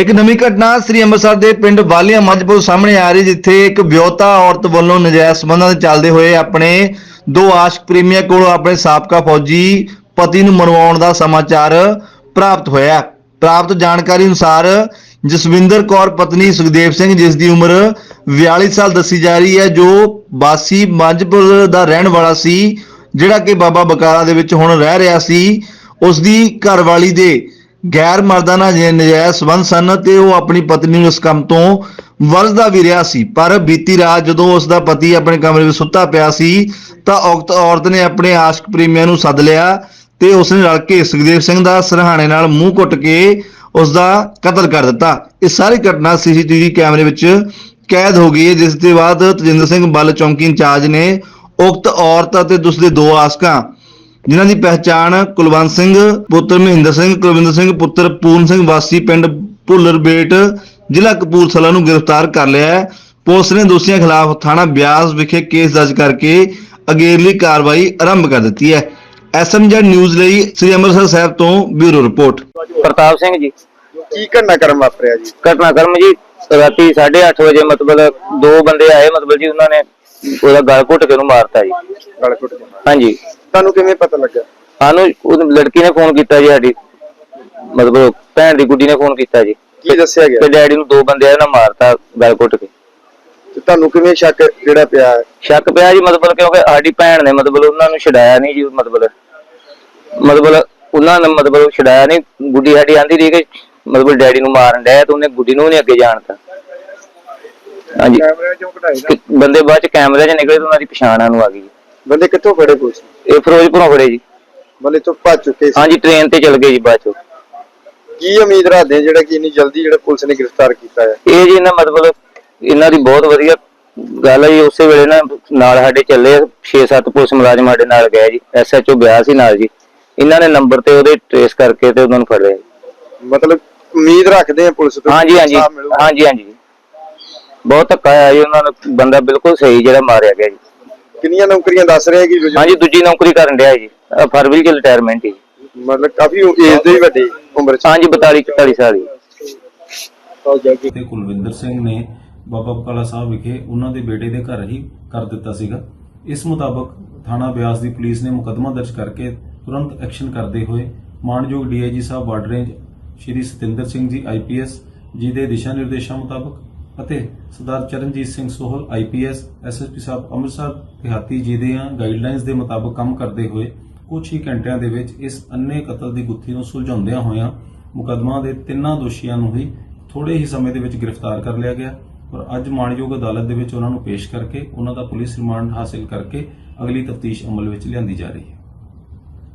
ਇੱਕ ਨਵੀਂ ਘਟਨਾ ਸ੍ਰੀ ਅੰਮ੍ਰਿਤਸਰ ਦੇ ਪਿੰਡ ਵਾਲੀਆ ਮੱਝਪੁਰ ਸਾਹਮਣੇ ਆ ਰਹੀ, ਜਿੱਥੇ ਇੱਕ ਵਿਆਹੁਤਾ ਔਰਤ ਵੱਲੋਂ ਨਜਾਇਜ਼ ਸੰਬੰਧਾਂ ਦੇ ਚੱਲਦੇ ਹੋਏ ਆਪਣੇ ਦੋ ਆਸ਼ਕ ਪ੍ਰੇਮੀਆਂ ਕੋਲੋਂ ਆਪਣੇ ਸਾਬਕਾ ਫੌਜੀ ਪਤੀ ਨੂੰ ਮਰਵਾਉਣ ਦਾ ਸਮਾਚਾਰ ਪ੍ਰਾਪਤ ਹੋਇਆ। ਪ੍ਰਾਪਤ ਜਾਣਕਾਰੀ ਅਨੁਸਾਰ ਜਸਵਿੰਦਰ ਕੌਰ ਪਤਨੀ ਸੁਖਦੇਵ ਸਿੰਘ, ਜਿਸ ਦੀ ਉਮਰ 42 ਸਾਲ ਦੱਸੀ ਜਾ ਰਹੀ ਹੈ, ਜੋ ਬਾਸੀ ਮੱਝਪੁਰ ਦਾ ਰਹਿਣ ਵਾਲਾ ਸੀ, ਜਿਹੜਾ ਕਿ ਬਾਬਾ ਬਕਾਲਾ ਦੇ ਵਿੱਚ ਹੁਣ ਰਹਿ ਰਿਹਾ ਸੀ, ਉਸ ਦੀ ਘਰਵਾਲੀ ਦੇ ਗੈਰ ਮਰਦਾਨਾ ਜੇ ਨਜਾਇਜ਼ ਸੰਬੰਧ ਸਨ ਤੇ ਉਹ ਆਪਣੀ ਪਤਨੀ ਨੂੰ ਇਸ ਕੰਮ ਤੋਂ ਵਰਜਦਾ ਵੀ ਰਿਹਾ ਸੀ। ਪਰ ਬੀਤੀ ਰਾਤ ਜਦੋਂ ਉਸ ਦਾ ਪਤੀ ਆਪਣੇ ਕਮਰੇ ਵਿੱਚ ਸੁੱਤਾ ਪਿਆ ਸੀ, ਤਾਂ ਔਰਤ ਨੇ ਆਪਣੇ ਆਸ਼ਕ ਪ੍ਰੇਮੀਆਂ ਨੂੰ ਸੱਦ ਲਿਆ ਤੇ ਉਸ ਨੇ ਰਲ ਕੇ ਸੁਖਦੇਵ ਸਿੰਘ ਦਾ ਸਰਹਾਣੇ ਨਾਲ ਮੂੰਹ ਕੁੱਟ ਕੇ ਉਸ ਦਾ ਕਤਲ ਕਰ ਦਿੱਤਾ। ਇਹ ਸਾਰੀ ਘਟਨਾ ਸੀਸੀਟੀਵੀ ਕੈਮਰੇ ਵਿੱਚ ਕੈਦ ਹੋ ਗਈ ਹੈ, ਜਿਸ ਦੇ ਬਾਅਦ ਤਜਿੰਦਰ ਸਿੰਘ ਬੱਲ ਚੌਂਕੀ ਇੰਚਾਰਜ ਨੇ ਉਕਤ ਔਰਤ ਅਤੇ ਉਸ ਦੇ ਦੋ ਆਸ਼ਕਾਂ ਜਿਨ੍ਹਾਂ ਦੀ ਪਹਿਚਾਣ ਕੁਲਵੰਤ ਸਿੰਘ ਪੁੱਤਰ ਮਹਿੰਦਰ ਸਿੰਘ ਕੁਲਵਿੰਦਰ ਸਿੰਘ ਪੁੱਤਰ ਪੂਰਨ ਸਿੰਘ ਵਾਸੀ ਪਿੰਡ ਭੁੱਲਰ ਬੇਟ ਜ਼ਿਲ੍ਹਾ ਕਪੂਰਥਲਾ ਨੂੰ ਗ੍ਰਿਫਤਾਰ ਕਰ ਲਿਆ ਹੈ। ਪੁਲਿਸ ਨੇ ਦੋਸ਼ੀਆਂ ਖਿਲਾਫ ਥਾਣਾ ਬਿਆਸ ਵਿਖੇ ਕੇਸ ਦਰਜ ਕਰਕੇ ਅਗੇਰਲੀ ਕਾਰਵਾਈ ਆਰੰਭ ਕਰ ਦਿੱਤੀ ਹੈ। ਐਸਐਮਜੈਡ ਨਿਊਜ਼ ਲਈ ਸ੍ਰੀ ਅੰਮ੍ਰਿਤਸਰ ਸਾਹਿਬ ਤੋਂ ਬਿਊਰੋ ਰਿਪੋਰਟ। ਪ੍ਰਤਾਪ ਸਿੰਘ ਜੀ। ਕੀ ਘਟਨਾ ਕਰਮ ਵਾਪਰਿਆ ਜੀ? ਘਟਨਾਕ੍ਰਮ ਜੀ ਰਾਤੀ 8:30 ਵਜੇ ਮਤਲਬ ਦੋ ਬੰਦੇ ਆਏ ਮਤਲਬ ਜੀ ਉਹਨਾਂ ਨੇ ਉਹਦਾ ਗਲ ਘੁੱਟ ਕੇ ਉਹਨੂੰ ਮਾਰਤਾ ਜੀ। ਗਲ ਘੁੱਟ ਕੇ ਹਾਂਜੀ। ਤੁਹਾਨੂੰ ਕਿਵੇਂ ਪਤਾ ਲੱਗਾ ਸਾਨੂੰ ਉਹ ਲੜਕੀ ਨੇ ਫੋਨ ਕੀਤਾ ਜੀ ਸਾਡੀ ਮਤਲਬ ਭੈਣ ਦੀ ਗੁੱਡੀ ਨੇ ਫੋਨ ਕੀਤਾ ਜੀ। ਕੀ ਦੱਸਿਆ ਗਿਆ? ਤੇ ਡੈਡੀ ਨੂੰ ਦੋ ਬੰਦੇ ਆਏ ਨਾ ਮਾਰਤਾ ਗਲ ਘੁੱਟ ਕੇ। ਤੇ ਤੁਹਾਨੂੰ ਕਿਵੇਂ ਸ਼ੱਕ ਜਿਹੜਾ ਪਿਆ? ਹੈ? ਸ਼ੱਕ ਪਿਆ ਜੀ ਮਤਲਬ ਕਿਉਂਕਿ ਸਾਡੀ ਭੈਣ ਨੇ ਮਤਲਬ ਉਹਨਾਂ ਨੂੰ ਛਡਾਇਆ ਨਹੀਂ ਜੀ ਮਤਲਬ। ਮਤਲਬ ਉਹਨਾਂ ਨੇ ਮਤਲਬ ਛਡਾਇਆ ਨਹੀਂ ਗੁੱਡੀ ਸਾਡੀ ਆਂਦੀ ਰਹੀ ਕਿ ਮਤਲਬ ਡੈਡੀ ਨੂੰ ਮਾਰਨ ਡਿਆ ਤੇ ਉਹਨੇ ਗੁੱਡੀ ਨੂੰ ਨਹੀਂ ਅੱਗੇ ਜਾਣਤਾ। ਹਾਂਜੀ। ਕੈਮਰੇ ਚੋਂ ਕਢਾਈ ਨਾ। ਬੰਦੇ ਬਾਅਦ ਚ ਕੈਮਰੇ 'ਚ ਨਿਕਲੇ ਤੇ ਉਹਨਾਂ ਦੀ ਪਛਾਣ ਸਾਨੂੰ ਆ ਗਈ। ਬੰਦੇ ਕਿੱਥੋਂ ਫੜੇ ਪੁਲਿਸ ਇਹ ਫਿਰੋਜ਼ਪੁਰੋਂ ਫੜੇ ਜੀ। ਬੰਦੇ ਤੋਂ ਭੱਜ ਚੁੱਕੇ ਸੀ। ਹਾਂਜੀ ਟ੍ਰੇਨ ਤੇ ਚਲ ਗਏ ਜੀ ਬਾਅਦ ਚ। ਕੀ ਉਮੀਦ ਰੱਖਦੇ ਆ ਜਿਹੜਾ ਕਿ ਇੰਨੀ ਜਲਦੀ ਜਿਹੜਾ ਪੁਲਿਸ ਨੇ ਗ੍ਰਿਫਤਾਰ ਕੀਤਾ ਹੈ? ਇਹ ਜੀ ਇਹਨਾਂ ਮਤਲਬ ਇਹਨਾਂ ਦੀ ਬਹੁਤ ਵਧੀਆ ਗੱਲ ਹੈ ਜੀ। ਉਸੇ ਵੇਲੇ ਨਾ ਨਾਲ ਸਾਡੇ ਚੱਲੇ 6-7 ਪੁਲਿਸ ਮੁਲਾਜ਼ਮ ਸਾਡੇ ਨਾਲ ਗਏ ਜੀ। ਐਸਐਚਓ ਗਿਆ ਸੀ ਨਾਲ ਜੀ। ਇਹਨਾਂ ਨੇ ਨੰਬਰ ਤੇ ਉਹਦੇ ਟ੍ਰੇਸ ਕਰਕੇ ਤੇ ਉਹਨਾਂ ਨੂੰ ਫੜ ਲਿਆ ਜੀ। ਮਤਲਬ ਉਮੀਦ ਰੱਖਦੇ ਆ ਪੁਲਿਸ ਤੋਂ ਹਾਂਜੀ ਹਾਂਜੀ। ਇਨਸਾਫ਼ ਮਿਲੂਗਾ। ਹਾਂਜੀ ਹਾਂਜੀ। ਬਹੁਤ ਧੱਕਾ ਆਇਆ ਜੀ ਉਹਨਾਂ ਨੂੰ। ਬੰਦਾ ਬਿਲਕੁਲ ਸਹੀ ਜਿਹੜਾ ਮਾਰਿਆ ਗਿਆ ਜੀ। ਕਿੰਨੀਆਂ ਨੌਕਰੀਆਂ ਦੱਸ ਰਹੇ ਕਿ ਹਾਂਜੀ ਦੂਜੀ ਨੌਕਰੀ ਕਰਨ ਡਿਆ ਜੀ। ਅਹ ਫਰਵਰੀ ਚ ਰਿਟਾਇਰਮੈਂਟ ਜੀ। ਮਤਲਬ ਕਾਫੀ ਏਜ ਦੇ ਵੀ ਵੱਡੇ ਉਮਰ ਚ। ਹਾਂਜੀ 42 44 ਸਾਲ ਜੀ ਤੇ ਕੁਲਵਿੰਦਰ ਸਿੰਘ ਨੇ ਬਾਬਾ ਬਕਾਲਾ ਸਾਹਿਬ ਵਿਖੇ ਉਹਨਾਂ ਦੇ ਬੇਟੇ ਦੇ ਘਰ ਹੀ ਕਰ ਦਿੱਤਾ ਸੀਗਾ। ਇਸ ਮੁਤਾਬਕ ਥਾਣਾ ਬਿਆਸ ਦੀ ਪੁਲਿਸ ਨੇ ਮੁਕੱਦਮਾ ਦਰਜ ਕਰਕੇ ਤੁਰੰਤ ਐਕਸ਼ਨ ਕਰਦੇ ਹੋਏ ਮਾਨਯੋਗ ਡੀਆਈਜੀ ਸਾਹਿਬ border range Shri Satinder Singh ji IPS ji ਦੇ ਦਿਸ਼ਾ ਨਿਰਦੇਸ਼ਾਂ ਮੁਤਾਬਕ ਅਤੇ ਸਰਦਾਰ ਚਰਨਜੀਤ ਸਿੰਘ ਸੋਹਲ ਆਈਪੀਐਸ ਐਸਐਸਪੀ ਸਾਹਿਬ, ਅੰਮ੍ਰਿਤਸਰ, ਦਿਹਾਤੀ ਜੀ ਦੇ ਗਾਈਡਲਾਈਨਸ ਦੇ ਮੁਤਾਬਕ ਕੰਮ ਕਰਦੇ ਹੋਏ ਕੁਝ ਹੀ ਘੰਟਿਆਂ ਦੇ ਵਿੱਚ ਇਸ ਅੰਨੇ ਕਤਲ ਦੀ ਗੁੱਥੀ ਨੂੰ ਸੁਲਝਾਉਂਦਿਆਂ ਹੋਇਆਂ ਮੁਕੱਦਮਾ ਦੇ ਤਿੰਨਾਂ ਦੋਸ਼ੀਆਂ ਨੂੰ ਹੀ ਥੋੜੇ ਹੀ ਸਮੇਂ ਦੇ ਵਿੱਚ ਗ੍ਰਿਫਤਾਰ ਕਰ ਲਿਆ ਗਿਆ। ਔਰ ਅੱਜ ਮਾਣਯੋਗ ਅਦਾਲਤ ਦੇ ਵਿੱਚ ਉਹਨਾਂ ਨੂੰ ਪੇਸ਼ ਕਰਕੇ ਉਹਨਾਂ ਦਾ ਪੁਲਿਸ ਰਿਮਾਂਡ ਹਾਸਲ ਕਰਕੇ ਅਗਲੀ ਤਫਤੀਸ਼ ਅਮਲ ਵਿੱਚ ਲਿਆਂਦੀ ਜਾ ਰਹੀ ਹੈ।